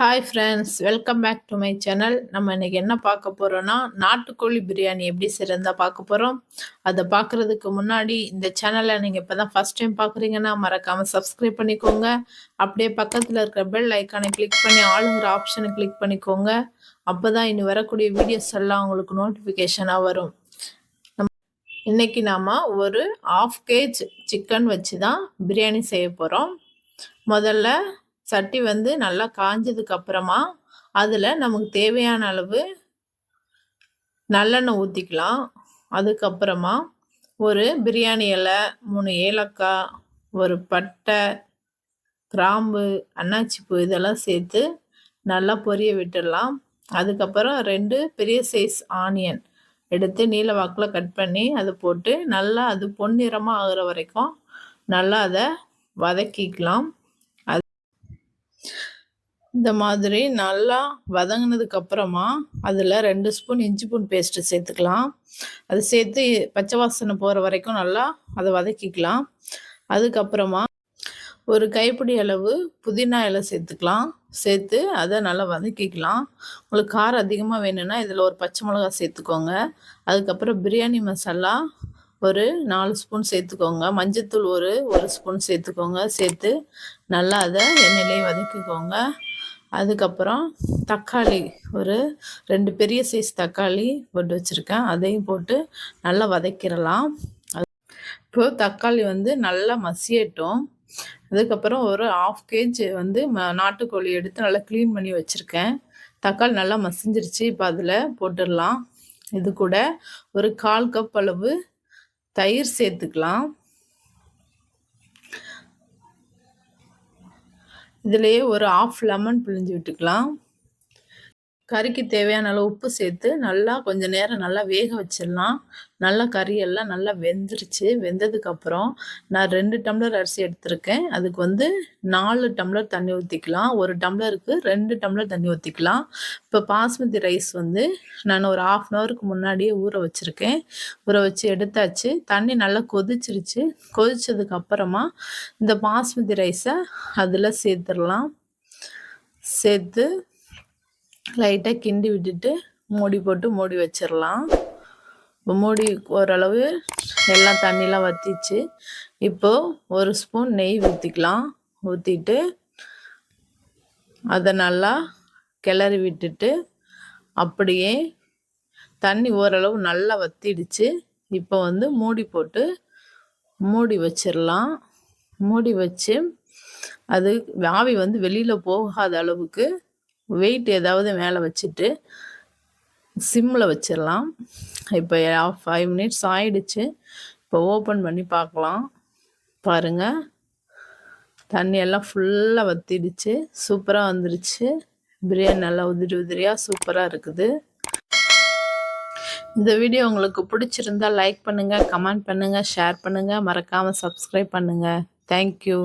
Hi friends welcome back to my channel நம்ம இன்னைக்கு என்ன பார்க்க போகிறோன்னா நாட்டுக்கோழி பிரியாணி எப்படி சிறந்தால் பார்க்க போகிறோம் அதை பார்க்குறதுக்கு முன்னாடி இந்த சேனலை நீங்கள் இப்போ தான் ஃபஸ்ட் டைம் பார்க்குறீங்கன்னா மறக்காமல் சப்ஸ்கிரைப் பண்ணிக்கோங்க. அப்படியே பக்கத்தில் இருக்கிற பெல் ஐக்கானை கிளிக் பண்ணி ஆளுங்கிற ஆப்ஷனை கிளிக் பண்ணிக்கோங்க. அப்போ தான் இனி வரக்கூடிய வீடியோஸ் எல்லாம் உங்களுக்கு நோட்டிஃபிகேஷனாக வரும். இன்னைக்கு நாம் ஒரு ஆஃப் கேஜ் சிக்கன் வச்சு தான் பிரியாணி செய்ய போகிறோம் முதல்ல சட்டி வந்து நல்லா காஞ்சதுக்கு அப்புறமா அதில் நமக்கு தேவையான அளவு நல்லெண்ணெய் ஊற்றிக்கலாம் அதுக்கப்புறமா ஒரு பிரியாணி இலை மூணு ஏலக்காய் ஒரு பட்டை கிராம்பு அன்னாச்சிப்பூ இதெல்லாம் சேர்த்து நல்லா பொரிய விட்டுடலாம். அதுக்கப்புறம் ரெண்டு பெரிய சைஸ் ஆனியன் எடுத்து நீல வாக்கில் கட் பண்ணி அதை போட்டு நல்லா அது பொன்னிறமாக ஆகிற வரைக்கும் நல்லா அதை வதக்கிக்கலாம். இந்த மாதிரி நல்லா வதங்கினதுக்கு அப்புறமா அதில் ரெண்டு ஸ்பூன் இஞ்சி பூன் பேஸ்ட்டு சேர்த்துக்கலாம். அது சேர்த்து பச்சை வாசனை போகிற வரைக்கும் நல்லா அதை வதக்கிக்கலாம். அதுக்கப்புறமா ஒரு கைப்பிடி அளவு புதினா இலை சேர்த்துக்கலாம். சேர்த்து அதை நல்லா வதக்கிக்கலாம். உங்களுக்கு காரம் அதிகமாக வேணும்னா இதில் ஒரு பச்சை மிளகா சேர்த்துக்கோங்க. அதுக்கப்புறம் பிரியாணி மசாலா ஒரு நாலு ஸ்பூன் சேர்த்துக்கோங்க. மஞ்சத்தூள் ஒரு ஒரு ஸ்பூன் சேர்த்துக்கோங்க. சேர்த்து நல்லா அதை எண்ணெயிலே வதக்கிக்கோங்க. அதுக்கப்புறம் தக்காளி ஒரு ரெண்டு பெரிய சைஸ் தக்காளி போட்டு வச்சுருக்கேன். அதையும் போட்டு நல்லா வதக்கிடலாம். இப்போது தக்காளி வந்து நல்லா மசியட்டும். அதுக்கப்புறம் ஒரு ஆஃப் கேஜ் வந்து ம நாட்டுக்கோழி எடுத்து நல்லா க்ளீன் பண்ணி வச்சுருக்கேன். தக்காளி நல்லா மசிஞ்சிருச்சு. இப்போ அதில் போட்டுடலாம். இது கூட ஒரு கால் கப் அளவு தயிர் சேர்த்துக்கலாம். இதுலேயே ஒரு ஆஃப் லெமன் பிழிஞ்சு விட்டுக்கலாம். கறிக்கு தேவையான அளவு உப்பு சேர்த்து நல்லா கொஞ்சம் நேரம் நல்லா வேக வச்சிடலாம். நல்லா கறியெல்லாம் நல்லா வெந்துருச்சு. வெந்ததுக்கப்புறம் நான் ரெண்டு டம்ளர் அரிசி எடுத்திருக்கேன். அதுக்கு வந்து நாலு டம்ளர் தண்ணி ஊற்றிக்கலாம் ஒரு டம்ளருக்கு ரெண்டு டம்ளர் தண்ணி ஊற்றிக்கலாம் இப்போ பாஸ்மதி ரைஸ் வந்து நான் ஒரு ஆஃப் அன் ஹவருக்கு முன்னாடியே ஊற வச்சுருக்கேன். ஊற வச்சு எடுத்தாச்சு. தண்ணி நல்லா கொதிச்சிருச்சு. கொதிச்சதுக்கு அப்புறமா இந்த பாஸ்மதி ரைஸை அதில் சேர்த்துடலாம். சேர்த்து லைட்டாக கிண்டி விட்டுட்டு மூடி போட்டு மூடி வச்சிடலாம் இப்போ மூடி ஓரளவு எல்லாம் தண்ணிலாம் வற்றிச்சு இப்போது ஒரு ஸ்பூன் நெய் ஊற்றிக்கலாம் ஊற்றிட்டு அதை நல்லா கிளறி விட்டுட்டு அப்படியே தண்ணி ஓரளவு நல்லா வற்றிடுச்சு இப்போ வந்து மூடி போட்டு மூடி வச்சிடலாம் மூடி வச்சு அது ஆவி வந்து வெளியில் போகாத அளவுக்கு வெயிட் ஏதாவது மேலே வச்சுட்டு சிம்மில் வச்சிடலாம் இப்போ ஃபைவ் மினிட்ஸ் ஆயிடுச்சு. இப்போ ஓப்பன் பண்ணி பார்க்கலாம் பாருங்கள் தண்ணியெல்லாம் ஃபுல்லாக வற்றிடுச்சு சூப்பராக வந்துடுச்சு பிரியாணி நல்லா உதிரி உதிரியாக சூப்பராக இருக்குது. இந்த வீடியோ உங்களுக்கு பிடிச்சிருந்தா லைக் பண்ணுங்கள் கமெண்ட் பண்ணுங்கள் ஷேர் பண்ணுங்கள் மறக்காமல் சப்ஸ்கிரைப் பண்ணுங்கள் தேங்க்யூ